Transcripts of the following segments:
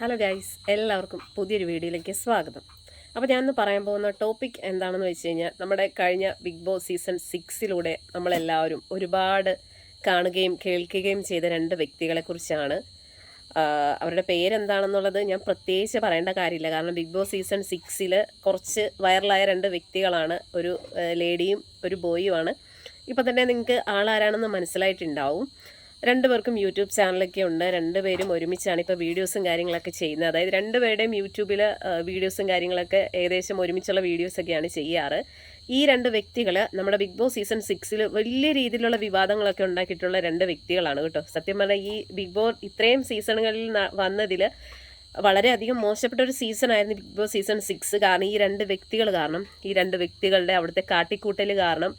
Hello guys എല്ലാവർക്കും പുതിയൊരു വീഡിയോയിലേക്ക് സ്വാഗതം. അപ്പോൾ ഞാനിന്ന് പറയാൻ പോകുന്ന ടോപ്പിക് എന്താണെന്ന് വെച്ച് കഴിഞ്ഞാൽ നമ്മുടെ കഴിഞ്ഞ ബിഗ് ബോസ് സീസൺ സിക്സിലൂടെ നമ്മളെല്ലാവരും ഒരുപാട് കാണുകയും കേൾക്കുകയും ചെയ്ത രണ്ട് വ്യക്തികളെക്കുറിച്ചാണ് അവരുടെ പേരെന്താണെന്നുള്ളത് ഞാൻ പ്രത്യേകിച്ച് പറയേണ്ട കാര്യമില്ല. കാരണം ബിഗ് ബോസ് സീസൺ സിക്സിൽ കുറച്ച് വൈറലായ രണ്ട് വ്യക്തികളാണ്. ഒരു ലേഡിയും ഒരു ബോയുമാണ് ഇപ്പം തന്നെ നിങ്ങൾക്ക് ആളാരാണെന്ന് മനസ്സിലായിട്ടുണ്ടാവും. രണ്ടുപേർക്കും യൂട്യൂബ് ചാനലൊക്കെ ഉണ്ട്. രണ്ടുപേരും ഒരുമിച്ചാണ് ഇപ്പോൾ വീഡിയോസും കാര്യങ്ങളൊക്കെ ചെയ്യുന്നത്. അതായത് രണ്ടുപേരുടെയും യൂട്യൂബിൽ വീഡിയോസും കാര്യങ്ങളൊക്കെ ഏകദേശം ഒരുമിച്ചുള്ള വീഡിയോസൊക്കെയാണ് ചെയ്യാറ്. ഈ രണ്ട് വ്യക്തികൾ നമ്മുടെ ബിഗ് ബോസ് സീസൺ സിക്സിൽ വലിയ രീതിയിലുള്ള വിവാദങ്ങളൊക്കെ ഉണ്ടാക്കിയിട്ടുള്ള രണ്ട് വ്യക്തികളാണ് കേട്ടോ. സത്യം പറഞ്ഞാൽ ഈ ബിഗ് ബോസ് ഇത്രയും സീസണുകളിൽ വന്നതിൽ വളരെയധികം മോശപ്പെട്ട ഒരു സീസൺ ആയിരുന്നു ബിഗ് ബോസ് സീസൺ സിക്സ് കാരണം ഈ രണ്ട് വ്യക്തികൾ കാരണം. ഈ രണ്ട് വ്യക്തികളുടെ അവിടുത്തെ കാട്ടിക്കൂട്ടൽ കാരണം.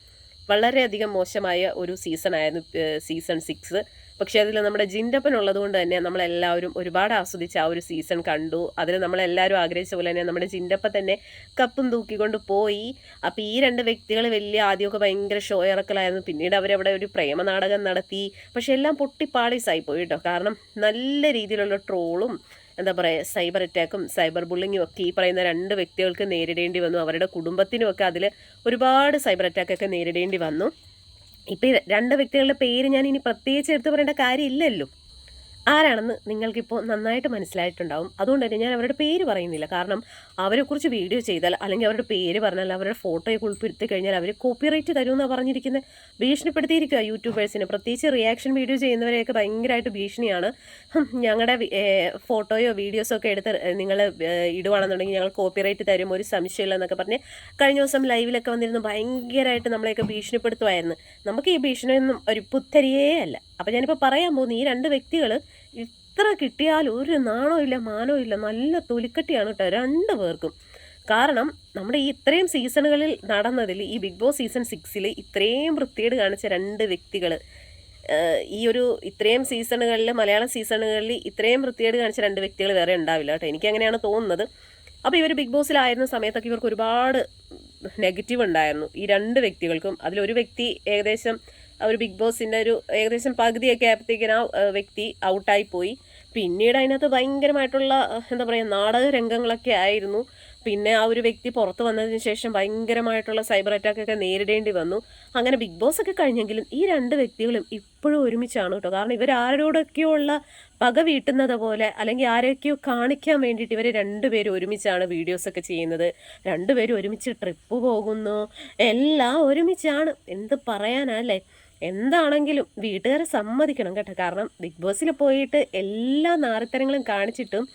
വളരെയധികം മോശമായ ഒരു സീസൺ ആയിരുന്നു സീസൺ സിക്സ് പക്ഷേ അതിൽ നമ്മുടെ ജിൻഡപ്പൻ ഉള്ളതുകൊണ്ട് തന്നെ നമ്മളെല്ലാവരും ഒരുപാട് ആസ്വദിച്ച് ആ ഒരു സീസൺ കണ്ടു. അതിൽ നമ്മളെല്ലാവരും ആഗ്രഹിച്ച പോലെ തന്നെ നമ്മുടെ ജിൻഡപ്പൻ തന്നെ കപ്പും തൂക്കിക്കൊണ്ട് പോയി. അപ്പോൾ ഈ രണ്ട് വ്യക്തികൾ വലിയ ആദ്യമൊക്കെ ഭയങ്കര ഷോ ഇറക്കലായിരുന്നു. പിന്നീട് അവരവിടെ ഒരു പ്രേമ നാടകം നടത്തി. പക്ഷെ എല്ലാം പൊട്ടിപ്പാളീസായി പോയി കേട്ടോ. കാരണം നല്ല രീതിയിലുള്ള ട്രോളും എന്താ പറയുക സൈബർ അറ്റാക്കും സൈബർ ബുള്ളിങ്ങും ഒക്കെ ഈ പറയുന്ന രണ്ട് വ്യക്തികൾക്ക് നേരിടേണ്ടി വന്നു. അവരുടെ കുടുംബത്തിനുമൊക്കെ അതിൽ ഒരുപാട് സൈബർ അറ്റാക്കൊക്കെ നേരിടേണ്ടി വന്നു. ഇപ്പം രണ്ട് വ്യക്തികളുടെ പേര് ഞാൻ ഇനി പ്രത്യേകിച്ച് എടുത്തു പറയേണ്ട കാര്യമില്ലല്ലോ. ആരാണെന്ന് നിങ്ങൾക്കിപ്പോൾ നന്നായിട്ട് മനസ്സിലായിട്ടുണ്ടാവും. അതുകൊണ്ട് തന്നെ ഞാൻ അവരുടെ പേര് പറയുന്നില്ല. കാരണം അവരെക്കുറിച്ച് വീഡിയോ ചെയ്താൽ അല്ലെങ്കിൽ അവരുടെ പേര് പറഞ്ഞാൽ അവരുടെ ഫോട്ടോയൊക്കെ ഉൾപ്പെടുത്തി കഴിഞ്ഞാൽ അവർ കോപ്പിറൈറ്റ് തരുമെന്നാണ് പറഞ്ഞിരിക്കുന്നത് ഭീഷണിപ്പെടുത്തിയിരിക്കുക യൂട്യൂബേഴ്സിന്. പ്രത്യേകിച്ച് റിയാക്ഷൻ വീഡിയോ ചെയ്യുന്നവരെയൊക്കെ ഭയങ്കരമായിട്ട് ഭീഷണിയാണ്. ഞങ്ങളുടെ ഫോട്ടോയോ വീഡിയോസോ ഒക്കെ എടുത്ത് നിങ്ങൾ ഇടുവാണെന്നുണ്ടെങ്കിൽ ഞങ്ങൾ കോപ്പിറൈറ്റ് തരും. ഒരു സംശയമില്ല എന്നൊക്കെ പറഞ്ഞ് കഴിഞ്ഞ ദിവസം ലൈവിലൊക്കെ വന്നിരുന്നു ഭയങ്കരമായിട്ട് നമ്മളെയൊക്കെ ഭീഷണിപ്പെടുത്തുമായിരുന്നു നമുക്ക് ഈ ഭീഷണിയൊന്നും ഒരു പുത്തരിയേ അല്ല. അപ്പോൾ ഞാനിപ്പോൾ പറയാൻ പോകുന്ന ഈ രണ്ട് വ്യക്തികൾ ഇത്ര കിട്ടിയാലും ഒരു നാണോ ഇല്ല മാനോ ഇല്ല നല്ല തൊലിക്കട്ടിയാണ് കേട്ടോ രണ്ട് പേർക്കും. കാരണം നമ്മുടെ ഈ ഇത്രയും സീസണുകളിൽ നടന്നതിൽ ഈ ബിഗ് ബോസ് സീസൺ സിക്സിൽ ഇത്രയും വൃത്തിയേട് കാണിച്ച രണ്ട് വ്യക്തികൾ ഈ ഒരു ഇത്രയും സീസണുകളിൽ മലയാളം സീസണുകളിൽ ഇത്രയും വൃത്തിയേട് കാണിച്ച രണ്ട് വ്യക്തികൾ വേറെ ഉണ്ടാവില്ല കേട്ടോ എനിക്ക് അങ്ങനെയാണ് തോന്നുന്നത്. അപ്പോൾ ഇവർ ബിഗ് ബോസിലായിരുന്ന സമയത്തൊക്കെ ഇവർക്ക് ഒരുപാട് നെഗറ്റീവ് ഉണ്ടായിരുന്നു. ഈ രണ്ട് വ്യക്തികൾക്കും അതിലൊരു വ്യക്തി ഏകദേശം ഒരു ബിഗ് ബോസിന്റെ ഒരു ഏകദേശം പകുതിയൊക്കെ ആയപ്പോഴത്തേക്കിന് ആ വ്യക്തി ഔട്ടായി പോയി. പിന്നീട് അതിനകത്ത് ഭയങ്കരമായിട്ടുള്ള എന്താ പറയുക നാടക രംഗങ്ങളൊക്കെ ആയിരുന്നു. പിന്നെ ആ ഒരു വ്യക്തി പുറത്ത് വന്നതിന് ശേഷം ഭയങ്കരമായിട്ടുള്ള സൈബർ അറ്റാക്കൊക്കെ നേരിടേണ്ടി വന്നു. അങ്ങനെ ബിഗ് ബോസ് ഒക്കെ കഴിഞ്ഞെങ്കിലും ഈ രണ്ട് വ്യക്തികളും ഇപ്പോഴും ഒരുമിച്ചാണ് കേട്ടോ. കാരണം ഇവർ ആരോടൊക്കെയുള്ള പക വീട്ടുന്നത് പോലെ അല്ലെങ്കിൽ ആരൊക്കെയോ കാണിക്കാൻ വേണ്ടിയിട്ട് ഇവർ രണ്ടുപേരും ഒരുമിച്ചാണ് വീഡിയോസൊക്കെ ചെയ്യുന്നത്. രണ്ടുപേരും ഒരുമിച്ച് ട്രിപ്പ് പോകുന്നു. എല്ലാം ഒരുമിച്ചാണ്. എന്ത് പറയാനല്ലേ? എന്താണെങ്കിലും വീട്ടുകാരെ സമ്മതിക്കണം കേട്ടോ. കാരണം ബിഗ് ബോസിൽ പോയിട്ട് എല്ലാ നാറിത്തരങ്ങളും കാണിച്ചിട്ടും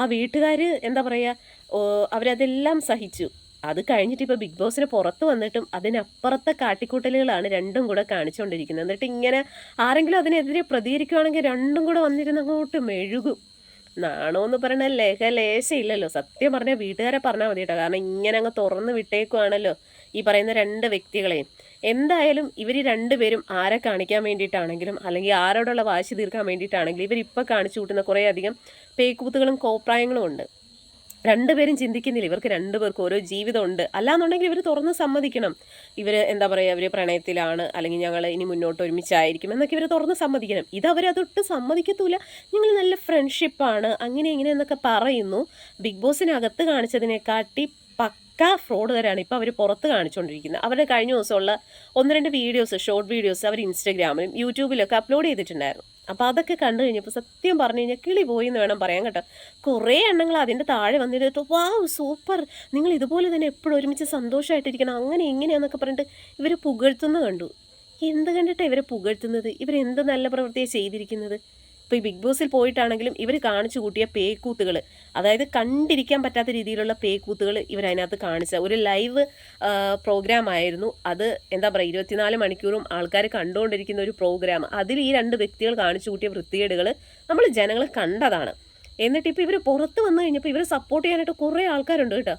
ആ വീട്ടുകാർ എന്താ പറയുക അവരതെല്ലാം സഹിച്ചു. അത് കഴിഞ്ഞിട്ട് ഇപ്പോൾ ബിഗ് ബോസിന് പുറത്ത് വന്നിട്ടും അതിനപ്പുറത്തെ കാട്ടിക്കൂട്ടലുകളാണ് രണ്ടും കൂടെ കാണിച്ചുകൊണ്ടിരിക്കുന്നത് എന്നിട്ട് ഇങ്ങനെ ആരെങ്കിലും അതിനെതിരെ പ്രതികരിക്കുകയാണെങ്കിൽ രണ്ടും കൂടെ വന്നിരുന്ന് അങ്ങോട്ട് മെഴുകും. നാണോ എന്ന് പറയണ ലേഖ ലേശയില്ലല്ലോ. സത്യം പറഞ്ഞാൽ വീട്ടുകാരെ പറഞ്ഞാൽ മതി കേട്ടോ കാരണം ഇങ്ങനെ അങ്ങ് തുറന്ന് വിട്ടേക്കുവാണല്ലോ. ഈ പറയുന്ന രണ്ട് വ്യക്തികളെയും. എന്തായാലും ഇവർ രണ്ടുപേരും ആരെ കാണിക്കാൻ വേണ്ടിയിട്ടാണെങ്കിലും അല്ലെങ്കിൽ ആരോടുള്ള വാശി തീർക്കാൻ വേണ്ടിയിട്ടാണെങ്കിലും ഇവരിപ്പോൾ കാണിച്ചു കൂട്ടുന്ന കുറേയധികം പേക്കൂത്തുകളും കോപ്രായങ്ങളും ഉണ്ട്. രണ്ടുപേരും ചിന്തിക്കുന്നില്ല ഇവർക്ക് രണ്ടുപേർക്കും ഓരോ ജീവിതമുണ്ട് അല്ലാന്നുണ്ടെങ്കിൽ ഇവർ തുറന്ന് സമ്മതിക്കണം. ഇവർ എന്താ പറയുക ഇവർ പ്രണയത്തിലാണ് അല്ലെങ്കിൽ ഞങ്ങൾ ഇനി മുന്നോട്ട് ഒരുമിച്ചായിരിക്കും എന്നൊക്കെ ഇവർ തുറന്ന് സമ്മതിക്കണം. ഇത് അവരതൊട്ട് സമ്മതിക്കത്തൂല. ഞങ്ങൾ നല്ല ഫ്രണ്ട്ഷിപ്പാണ് അങ്ങനെ ഇങ്ങനെ എന്നൊക്കെ പറയുന്നു. ബിഗ് ബോസിനകത്ത് കാണിച്ചതിനെക്കാട്ടി പക്ക ഫ്രോഡ് തരാണ് ഇപ്പോൾ അവർ പുറത്ത് കാണിച്ചുകൊണ്ടിരിക്കുന്നത് അവരുടെ കഴിഞ്ഞ ദിവസമുള്ള ഒന്ന് രണ്ട് വീഡിയോസ് ഷോർട്ട് വീഡിയോസ് അവർ ഇൻസ്റ്റഗ്രാമിലും യൂട്യൂബിലൊക്കെ അപ്ലോഡ് ചെയ്തിട്ടുണ്ടായിരുന്നു. അപ്പോൾ അതൊക്കെ കണ്ടു കഴിഞ്ഞപ്പോൾ സത്യം പറഞ്ഞു കഴിഞ്ഞാൽ കിളി പോയി എന്ന് വേണം പറയാൻ കേട്ടോ. കുറേ എണ്ണങ്ങൾ അതിന്റെ താഴെ വന്നിട്ട് വാവ് സൂപ്പർ! നിങ്ങൾ ഇതുപോലെ തന്നെ എപ്പോഴും ഒരുമിച്ച് സന്തോഷമായിട്ടിരിക്കണം അങ്ങനെ ഇങ്ങനെയാന്നൊക്കെ പറഞ്ഞിട്ട് ഇവർ പുകഴ്ത്തുന്ന കണ്ടു. എന്ത് കണ്ടിട്ടാണ് ഇവരെ പുകഴ്ത്തുന്നത്? ഇവരെന്ത് നല്ല പ്രവൃത്തിയാണ് ചെയ്തിരിക്കുന്നത്? ഇപ്പോൾ ഈ ബിഗ് ബോസിൽ പോയിട്ടാണെങ്കിലും ഇവർ കാണിച്ചു കൂട്ടിയ പേക്കൂത്തുകൾ അതായത് കണ്ടിരിക്കാൻ പറ്റാത്ത രീതിയിലുള്ള പേക്കൂത്തുകൾ ഇവർ അതിനകത്ത് കാണിച്ച ഒരു ലൈവ് പ്രോഗ്രാം ആയിരുന്നു. അത് എന്താ പറയുക ഇരുപത്തിനാല് മണിക്കൂറും ആൾക്കാർ കണ്ടുകൊണ്ടിരിക്കുന്ന ഒരു പ്രോഗ്രാം അതിൽ ഈ രണ്ട് വ്യക്തികൾ കാണിച്ചു കൂട്ടിയ വൃത്തികേടുകൾ നമ്മൾ ജനങ്ങൾ കണ്ടതാണ്. എന്നിട്ട് ഇപ്പോൾ ഇവർ പുറത്ത് വന്നു കഴിഞ്ഞപ്പോൾ ഇവരെ സപ്പോർട്ട് ചെയ്യാനായിട്ട് കുറേ ആൾക്കാരുണ്ട് കേട്ടോ.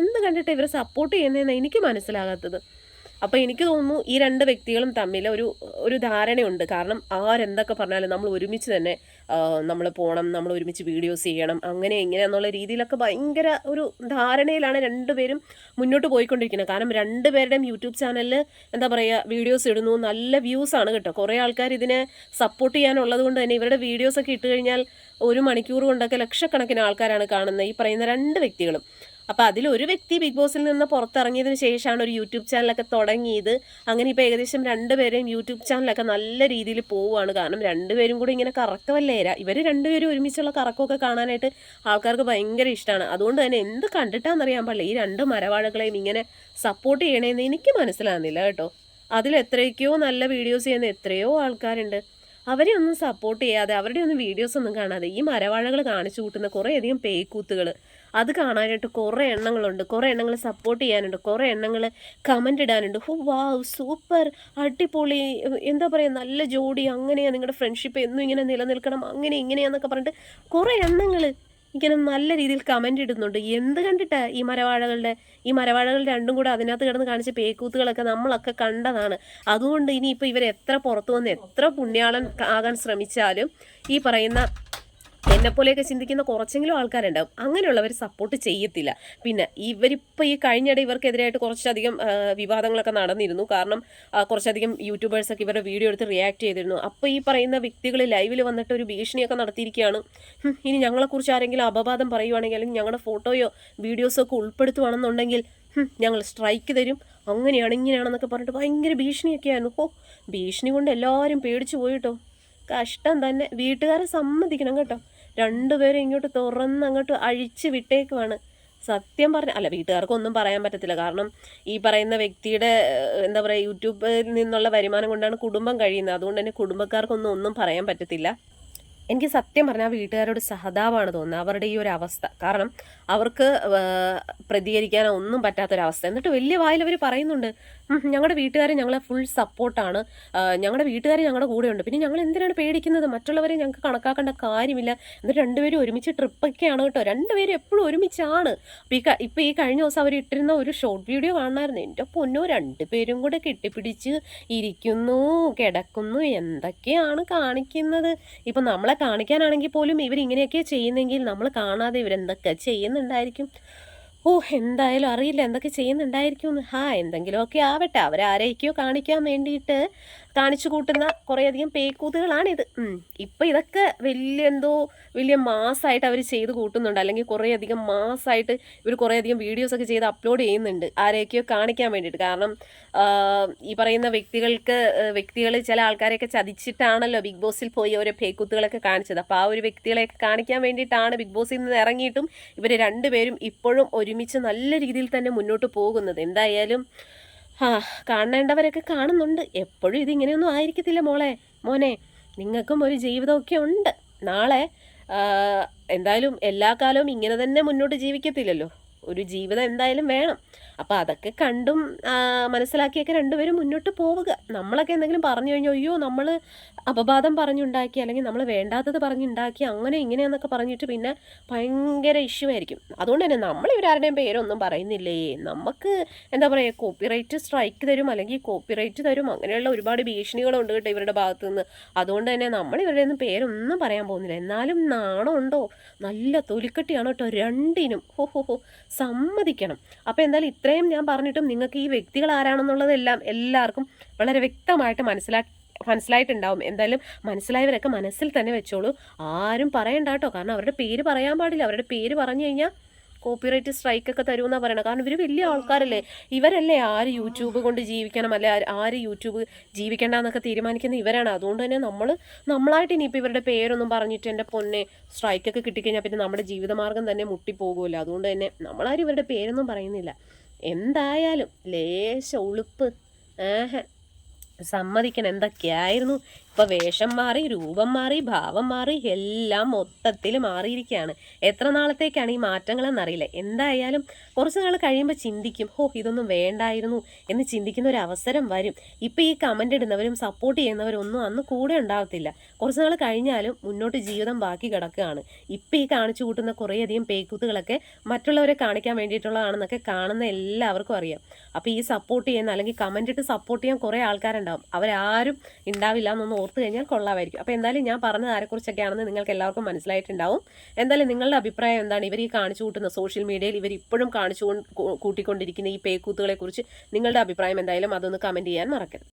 എന്ത് കണ്ടിട്ട് ഇവരെ സപ്പോർട്ട് ചെയ്യുന്നതെന്ന് എനിക്ക് മനസ്സിലാകാത്തത്. അപ്പോൾ എനിക്ക് തോന്നുന്നു ഈ രണ്ട് വ്യക്തികളും തമ്മിൽ ഒരു ഒരു ധാരണയുണ്ട്. കാരണം ആരെന്തൊക്കെ പറഞ്ഞാലും നമ്മൾ ഒരുമിച്ച് തന്നെ നമ്മൾ പോകണം നമ്മൾ ഒരുമിച്ച് വീഡിയോസ് ചെയ്യണം അങ്ങനെ ഇങ്ങനെ എന്നുള്ള രീതിയിലൊക്കെ ഭയങ്കര ഒരു ധാരണയിലാണ് രണ്ടുപേരും മുന്നോട്ട് പോയിക്കൊണ്ടിരിക്കുന്നത്. കാരണം രണ്ടുപേരുടെയും യൂട്യൂബ് ചാനലിൽ എന്താ പറയുക വീഡിയോസ് ഇടുന്നു നല്ല വ്യൂസ് ആണ് കേട്ടോ. കുറേ ആൾക്കാർ ഇതിനെ സപ്പോർട്ട് ചെയ്യാനുള്ളത് കൊണ്ട് തന്നെ ഇവരുടെ വീഡിയോസൊക്കെ ഇട്ട് കഴിഞ്ഞാൽ ഒരു മണിക്കൂർ കൊണ്ടൊക്കെ ലക്ഷക്കണക്കിന് ആൾക്കാരാണ് കാണുന്നത് ഈ പറയുന്ന രണ്ട് വ്യക്തികളും. അപ്പോൾ ഒരു വ്യക്തി ബിഗ് ബോസിൽ നിന്ന് പുറത്തിറങ്ങിയതിന് ശേഷമാണ് ഒരു യൂട്യൂബ് ചാനലൊക്കെ തുടങ്ങിയത്. അങ്ങനെ ഇപ്പൊ ഏകദേശം രണ്ടുപേരെയും യൂട്യൂബ് ചാനലൊക്കെ നല്ല രീതിയിൽ പോവുകയാണ്. കാരണം രണ്ടുപേരും കൂടി ഇങ്ങനെ കറക്കമല്ലേ? ഇവർ രണ്ടുപേരും ഒരുമിച്ചുള്ള കറക്കമൊക്കെ കാണാനായിട്ട് ആൾക്കാർക്ക് ഭയങ്കര ഇഷ്ടമാണ് അതുകൊണ്ട് തന്നെ എന്ത് കണ്ടിട്ടാണെന്നറിയാൻ പാടില്ല. ഈ രണ്ട് മരവാഴകളെയും ഇങ്ങനെ സപ്പോർട്ട് ചെയ്യണേന്ന് എനിക്ക് മനസ്സിലാകുന്നില്ല കേട്ടോ. അതിൽ എത്രയൊക്കെയോ നല്ല വീഡിയോസ് ചെയ്യുന്ന എത്രയോ ആൾക്കാരുണ്ട്. അവരെ ഒന്നും സപ്പോർട്ട് ചെയ്യാതെ അവരുടെ ഒന്നും വീഡിയോസ് ഒന്നും കാണാതെ ഈ മരവാഴകൾ കാണിച്ചു കൂട്ടുന്ന കുറേയധികം പേക്കൂത്തുകൾ അത് കാണാനായിട്ട് കുറേ എണ്ണങ്ങളുണ്ട്. കുറേ എണ്ണങ്ങൾ സപ്പോർട്ട് ചെയ്യാനുണ്ട്. കുറേ എണ്ണങ്ങൾ കമന്റ് ഇടാനുണ്ട്. ഹോ വാവ് സൂപ്പർ അടിപൊളി. എന്താ പറയുക നല്ല ജോഡി. അങ്ങനെയാണ് നിങ്ങളുടെ ഫ്രണ്ട്ഷിപ്പ് എന്നും ഇങ്ങനെ നിലനിൽക്കണം. അങ്ങനെ ഇങ്ങനെയാന്നൊക്കെ പറഞ്ഞിട്ട് കുറേ എണ്ണങ്ങൾ ഇങ്ങനെ നല്ല രീതിയിൽ കമന്റ് ഇടുന്നുണ്ട്. എന്ത് കണ്ടിട്ടാ ഈ മരവാഴകളുടെ ഈ മരവാഴകൾ രണ്ടും കൂടെ അതിനകത്ത് കിടന്ന് കാണിച്ച പേക്കൂത്തുകളൊക്കെ നമ്മളൊക്കെ കണ്ടതാണ്. അതുകൊണ്ട് ഇനിയിപ്പോൾ ഇവർ എത്ര പുറത്തു വന്ന് എത്ര പുണ്യാളൻ ആകാൻ ശ്രമിച്ചാലും ഈ പറയുന്ന എന്നെപ്പോലെയൊക്കെ ചിന്തിക്കുന്ന കുറച്ചെങ്കിലും ആൾക്കാരുണ്ടാവും. അങ്ങനെയുള്ളവർ സപ്പോർട്ട് ചെയ്യത്തില്ല. പിന്നെ ഇവരിപ്പോൾ ഈ കഴിഞ്ഞിടെ ഇവർക്കെതിരായിട്ട് കുറച്ചധികം വിവാദങ്ങളൊക്കെ നടന്നിരുന്നു. കാരണം കുറച്ചധികം യൂട്യൂബേഴ്സൊക്കെ ഇവരുടെ വീഡിയോ എടുത്ത് റിയാക്ട് ചെയ്തിരുന്നു. അപ്പോൾ ഈ പറയുന്ന വ്യക്തികൾ ലൈവിൽ വന്നിട്ട് ഒരു ഭീഷണിയൊക്കെ നടത്തിയിരിക്കുകയാണ്. ഇനി ഞങ്ങളെക്കുറിച്ച് ആരെങ്കിലും അപവാദം പറയുവാണെങ്കിൽ അല്ലെങ്കിൽ ഞങ്ങളുടെ ഫോട്ടോയോ വീഡിയോസോ ഒക്കെ ഉൾപ്പെടുത്തുവാണെന്നുണ്ടെങ്കിൽ ഞങ്ങൾ സ്ട്രൈക്ക് തരും. അങ്ങനെയാണ് ഇങ്ങനെയാണെന്നൊക്കെ പറഞ്ഞിട്ട് ഭയങ്കര ഭീഷണിയൊക്കെയായിരുന്നു. ഓ ഭീഷണി കൊണ്ട് എല്ലാവരും പേടിച്ചു പോയിട്ടോ കഷ്ടം തന്നെ. വീട്ടുകാരെ സമ്മതിക്കണം കേട്ടോ. രണ്ടുപേരും ഇങ്ങോട്ട് തുറന്ന് അങ്ങോട്ട് അഴിച്ച് വിട്ടേക്കുവാണ്. സത്യം പറഞ്ഞ അല്ല വീട്ടുകാർക്കൊന്നും പറയാൻ പറ്റത്തില്ല. കാരണം ഈ പറയുന്ന വ്യക്തിയുടെ എന്താ പറയുക യൂട്യൂബിൽ നിന്നുള്ള വരുമാനം കൊണ്ടാണ് കുടുംബം കഴിയുന്നത്. അതുകൊണ്ട് തന്നെ കുടുംബക്കാർക്കൊന്നും ഒന്നും പറയാൻ പറ്റത്തില്ല. എനിക്ക് സത്യം പറഞ്ഞാൽ വീട്ടുകാരോട് സഹതാപമാണ് തോന്നുന്നത് അവരുടെ ഈ ഒരു അവസ്ഥ. കാരണം അവർക്ക് പ്രതികരിക്കാനോ ഒന്നും പറ്റാത്തൊരവസ്ഥ. എന്നിട്ട് വലിയ വായിൽ അവർ പറയുന്നുണ്ട് ഞങ്ങളുടെ വീട്ടുകാർ ഞങ്ങളെ ഫുൾ സപ്പോർട്ടാണ് ഞങ്ങളുടെ വീട്ടുകാർ ഞങ്ങളുടെ കൂടെയുണ്ട്. പിന്നെ ഞങ്ങൾ എന്തിനാണ് പേടിക്കുന്നത്? മറ്റുള്ളവരെ ഞങ്ങൾക്ക് കണക്കാക്കേണ്ട കാര്യമില്ല. എന്നിട്ട് രണ്ടുപേരും ഒരുമിച്ച് ട്രിപ്പൊക്കെയാണ് കേട്ടോ. രണ്ടുപേരും എപ്പോഴും ഒരുമിച്ചാണ്. അപ്പോൾ ഈ ഇപ്പോൾ ഈ കഴിഞ്ഞ ദിവസം അവർ ഇട്ടിരുന്ന ഒരു ഷോർട്ട് വീഡിയോ കാണാമായിരുന്നു എന്റെ പൊന്നോ രണ്ടുപേരും കൂടെ കെട്ടിപ്പിടിച്ച് ഇരിക്കുന്നു കിടക്കുന്നു എന്തൊക്കെയാണ് കാണിക്കുന്നത്? ഇപ്പം നമ്മളെ കാണിക്കാനാണെങ്കിൽ പോലും ഇവരിങ്ങനെയൊക്കെ ചെയ്യുന്നെങ്കിൽ നമ്മൾ കാണാതെ ഇവരെന്തൊക്കെ ചെയ്യുന്നുണ്ടായിരിക്കും? ഓ എന്തായാലും അറിയില്ല. എന്തൊക്കെ ചെയ്യുന്നുണ്ടായിരിക്കും ഹാ എന്തെങ്കിലുമൊക്കെ ആവട്ടെ. അവരാരെയൊക്കെയോ കാണിക്കാൻ വേണ്ടിയിട്ട് കാണിച്ചു കൂട്ടുന്ന കുറേയധികം പേക്കൂത്തുകളാണിത്. ഇത് ഇപ്പം ഇതൊക്കെ വലിയ എന്തോ വലിയ മാസമായിട്ട് അവർ ചെയ്ത് കൂട്ടുന്നുണ്ട്. അല്ലെങ്കിൽ കുറേയധികം മാസമായിട്ട് ഇവർ കുറേയധികം വീഡിയോസൊക്കെ ചെയ്ത് അപ്ലോഡ് ചെയ്യുന്നുണ്ട്. ആരെയൊക്കെയോ കാണിക്കാൻ വേണ്ടിയിട്ട്. കാരണം ഈ പറയുന്ന വ്യക്തികൾക്ക് വ്യക്തികൾ ചില ആൾക്കാരെയൊക്കെ ചതിച്ചിട്ടാണല്ലോ ബിഗ് ബോസിൽ പോയി ഓരോ പേക്കൂത്തുകളൊക്കെ കാണിച്ചത്. അപ്പോൾ ആ ഒരു വ്യക്തികളെയൊക്കെ കാണിക്കാൻ വേണ്ടിയിട്ടാണ് ബിഗ് ബോസിൽ നിന്ന് ഇറങ്ങിയിട്ടും ഇവർ രണ്ടുപേരും ഇപ്പോഴും ഒരുമിച്ച് നല്ല രീതിയിൽ തന്നെ മുന്നോട്ട് പോകുന്നത്. എന്തായാലും ആ കാണേണ്ടവരൊക്കെ കാണുന്നുണ്ട്. എപ്പോഴും ഇതിങ്ങനെയൊന്നും ആയിരിക്കത്തില്ല മോളെ. മോനെ നിങ്ങൾക്കും ഒരു ജീവിതമൊക്കെ ഉണ്ട്. നാളെ എന്തായാലും എല്ലാ കാലവും ഇങ്ങനെ തന്നെ മുന്നോട്ട് ജീവിക്കത്തില്ലല്ലോ. ഒരു ജീവിതം എന്തായാലും വേണം. അപ്പോൾ അതൊക്കെ കണ്ടും മനസ്സിലാക്കിയൊക്കെ രണ്ടുപേരും മുന്നോട്ട് പോവുക. നമ്മളൊക്കെ എന്തെങ്കിലും പറഞ്ഞു കഴിഞ്ഞാൽ അയ്യോ നമ്മൾ അപവാദം പറഞ്ഞുണ്ടാക്കി അല്ലെങ്കിൽ നമ്മൾ വേണ്ടാത്തത് പറഞ്ഞുണ്ടാക്കി അങ്ങനെ ഇങ്ങനെയെന്നൊക്കെ പറഞ്ഞിട്ട് പിന്നെ ഭയങ്കര ഇഷ്യൂ ആയിരിക്കും. അതുകൊണ്ട് തന്നെ നമ്മൾ ഇവരാരുടെയും പേരൊന്നും പറയുന്നില്ലേ? നമുക്ക് എന്താ പറയുക കോപ്പിറൈറ്റ് സ്ട്രൈക്ക് തരും അല്ലെങ്കിൽ കോപ്പിറൈറ്റ് തരും അങ്ങനെയുള്ള ഒരുപാട് ഭീഷണികളുണ്ട് കേട്ടോ ഇവരുടെ ഭാഗത്തു നിന്ന് അതുകൊണ്ട് തന്നെ നമ്മൾ ഇവരുടെ ഒന്നും പേരൊന്നും പറയാൻ പോകുന്നില്ല. എന്നാലും നാണമുണ്ടോ? നല്ല തൊലിക്കട്ടിയാണ് കേട്ടോ രണ്ടിനും. ഹോ ഹോ ഹോ. സമ്മതിക്കണം. അപ്പോൾ എന്തായാലും ഇത്രയും ഞാൻ പറഞ്ഞിട്ടും നിങ്ങൾക്ക് ഈ വ്യക്തികൾ ആരാണെന്നുള്ളതെല്ലാം എല്ലാവർക്കും വളരെ വ്യക്തമായിട്ട് മനസ്സിലാക്കി മനസ്സിലായിട്ടുണ്ടാവും. എന്തായാലും മനസ്സിലായവരൊക്കെ മനസ്സിൽ തന്നെ വെച്ചോളൂ. ആരും പറയണ്ട കേട്ടോ. കാരണം അവരുടെ പേര് പറയാൻ പാടില്ല. അവരുടെ പേര് പറഞ്ഞു കഴിഞ്ഞാൽ കോപ്പിറൈറ്റ് സ്ട്രൈക്ക് ഒക്കെ തരുമെന്നാണ് പറയണത്. കാരണം ഇവർ വലിയ ആൾക്കാരല്ലേ. ഇവരല്ലേ ആര് യൂട്യൂബ് കൊണ്ട് ജീവിക്കണം അല്ലെ ആര് യൂട്യൂബ് ജീവിക്കേണ്ടെന്നൊക്കെ തീരുമാനിക്കുന്ന ഇവരാണ്. അതുകൊണ്ട് തന്നെ നമ്മൾ നമ്മളായിട്ട് ഇനിയിപ്പോൾ ഇവരുടെ പേരൊന്നും പറഞ്ഞിട്ട് എന്റെ പൊന്നെ സ്ട്രൈക്കൊക്കെ കിട്ടിക്കഴിഞ്ഞാൽ പിന്നെ നമ്മുടെ ജീവിതമാർഗം തന്നെ മുട്ടിപ്പോകുമല്ലോ. അതുകൊണ്ട് തന്നെ നമ്മളാരും ഇവരുടെ പേരൊന്നും പറയുന്നില്ല. എന്തായാലും ലേശ ഉളുപ്പ് ഏഹ് സമ്മതിക്കണം. എന്തൊക്കെയായിരുന്നു ഇപ്പൊ വേഷം മാറി രൂപം മാറി ഭാവം മാറി എല്ലാം മൊത്തത്തിൽ മാറിയിരിക്കുകയാണ് എത്ര നാളത്തേക്കാണ് ഈ മാറ്റങ്ങളെന്നറിയില്ല എന്തായാലും കുറച്ച് നാൾ കഴിയുമ്പോൾ ചിന്തിക്കും ഓ ഇതൊന്നും വേണ്ടായിരുന്നു എന്ന് ചിന്തിക്കുന്ന ഒരു അവസരം വരും. ഇപ്പൊ ഈ കമന്റ് ഇടുന്നവരും സപ്പോർട്ട് ചെയ്യുന്നവരും ഒന്നും അന്ന് കൂടെ ഉണ്ടാവത്തില്ല. കുറച്ച് നാൾ കഴിഞ്ഞാലും മുന്നോട്ട് ജീവിതം ബാക്കി കിടക്കുകയാണ്. ഇപ്പൊ ഈ കാണിച്ചു കൂട്ടുന്ന കുറേയധികം പേക്കൂത്തുകളൊക്കെ മറ്റുള്ളവരെ കാണിക്കാൻ വേണ്ടിയിട്ടുള്ളതാണെന്നൊക്കെ കാണുന്ന എല്ലാവർക്കും അറിയാം. അപ്പോൾ ഈ സപ്പോർട്ട് ചെയ്യുന്ന അല്ലെങ്കിൽ കമന്റ് ഇട്ട് സപ്പോർട്ട് ചെയ്യാൻ കുറേ ആൾക്കാരുണ്ടാവും. അവരാരും ഉണ്ടാവില്ല എന്നൊന്ന് ഓർത്ത് കഴിഞ്ഞാൽ കൊള്ളാമായിരിക്കും. അപ്പോൾ എന്തായാലും ഞാൻ പറഞ്ഞത് ആരെക്കുറിച്ചൊക്കെയാണെന്ന് നിങ്ങൾക്ക് എല്ലാവർക്കും മനസ്സിലായിട്ടുണ്ടാവും. എന്തായാലും നിങ്ങളുടെ അഭിപ്രായം എന്താണ്? ഇവർ ഈ കാണിച്ചു കൂട്ടുന്ന സോഷ്യൽ മീഡിയയിൽ ഇവർ ഇപ്പോഴും കാണിച്ചു കൊണ്ട്- കൂട്ടിക്കൊണ്ടിരിക്കുന്ന ഈ പേക്കൂത്തുകളെക്കുറിച്ച് നിങ്ങളുടെ അഭിപ്രായം എന്തായാലും അതൊന്ന് കമന്റ് ചെയ്യാൻ മറക്കരുത്.